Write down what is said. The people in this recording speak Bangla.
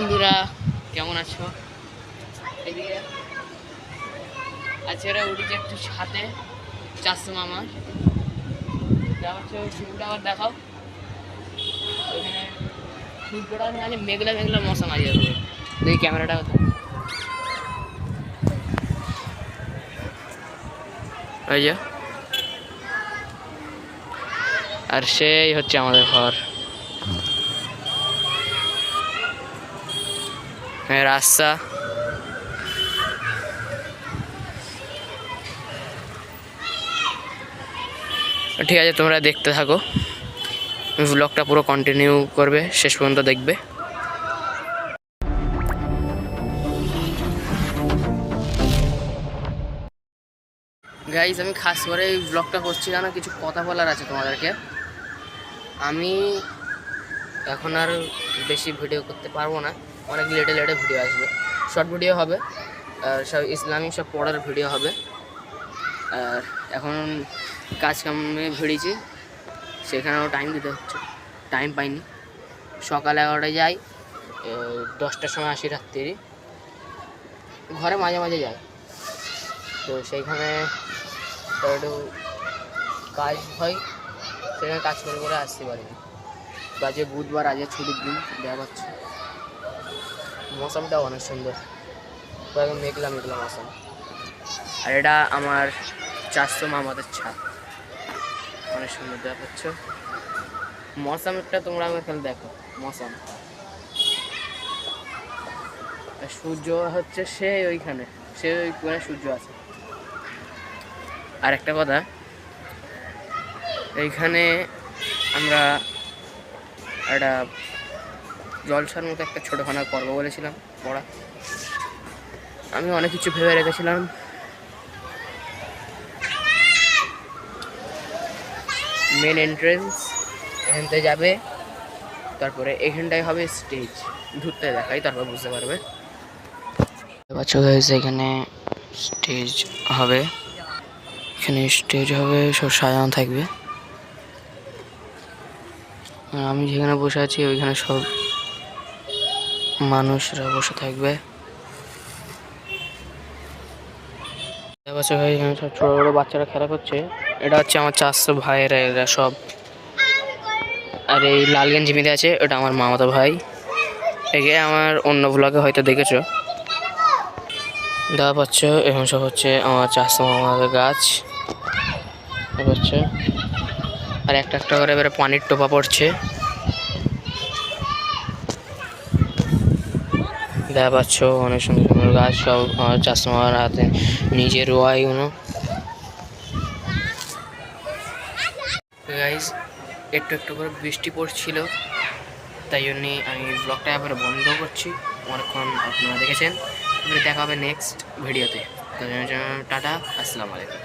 বন্ধুরা, কেমন আছো? এদিকে। আজকে উঠেছে একটু হচ্ছে ওই ছবিটা আবার দেখাও। মানে মেঘলা মেঘলা মশা মারিয়ে দেবে ক্যামেরাটা হতো। আর সেই হচ্ছে আমাদের ঘর। রাস্তা। ঠিক আছে, তোমরা দেখতে থাকো। ব্লগটা পুরো কন্টিনিউ করবে, শেষ পর্যন্ত দেখবে। গাইজ আমি খাস করে এই ব্লগটা করছি কেন? কিছু কথা বলার আছে তোমাদেরকে। আমি এখন আর বেশি ভিডিও করতে পারব না। অনেক লেটে লেটে ভিডিও আসবে। শর্ট ভিডিও হবে, আর সব ইসলামিক সব পড়ার ভিডিও হবে। আর এখন কাজ কামে ভিড়িয়েছি সেখানেও টাইম দিতে হচ্ছে। টাইম পাইনি। সকাল এগারোটায় যাই দশটার সময় আসি রাত্রি ঘরে মাঝে মাঝে যাই। তো সেইখানে একটু কাজ হয়, সেখানে কাজ করে করে আসতে পারিনি আজকে বুধবার, আজকে ছুটির দিন, দেখা পাচ্ছি মৌসামটা অনেক সুন্দর। মেঘলা মেঘলা মৌসাম আর এটা আমার চারশো মামাদের ছাদ। অনেক সুন্দর দেখা পাচ্ছ মৌসামটা তোমরা আমার খেলে দেখো, মৌসাম। সূর্য হচ্ছে সে ওইখানে সে ওইখানে সূর্য আছে। আর একটা কথা, এইখানে আমরা একটা জলসার মতো একটা ছোটোখানা করব বলেছিলাম, পড়া। আমি অনেক কিছু ভেবে রেখেছিলাম। মেন এন্ট্রেন্স এখানতে যাবে, তারপরে এখানটায় হবে স্টেজ ঘুরতে দেখাই, তারপর বুঝতে পারবে। বাচ্চা হয়েছে এখানে স্টেজ হবে। এখানে স্টেজ হবে, সব সাজানো থাকবে। আমি যেখানে বসে আছি, ওইখানে সব মানুষরা বসে থাকবে। ভাই সব ছোটো ছোটো বাচ্চারা খেলা করছে। এটা হচ্ছে আমার চারশো ভাইয়েরা, এরা সব। আর এই লাল গেঞ্জি মেয়েদের আছে, ওটা আমার মামাতো ভাই। একে আমার অন্য ব্লগে হয়তো দেখেছ। দেখা পাচ্ছ এখন সব হচ্ছে আমার চারশো মামাদের গাছ। পাচ্ছ আর একটা একটা করে এবারে পানির টোপা পড়ছে। দেখা পাচ্ছ, অনেক সুন্দর সুন্দর গাছ সব মামার হাতে, নিজের রোয়া এগুলো গাইজ একটু একটু করে বৃষ্টি পড়ছিল, তাই জন্যে আমি ব্লগটা এবারে বন্ধ করছি। অনেকক্ষণ আপনারা দেখেছেন। দেখা হবে নেক্সট ভিডিওতে টাটা, আসসালামু আলাইকুম।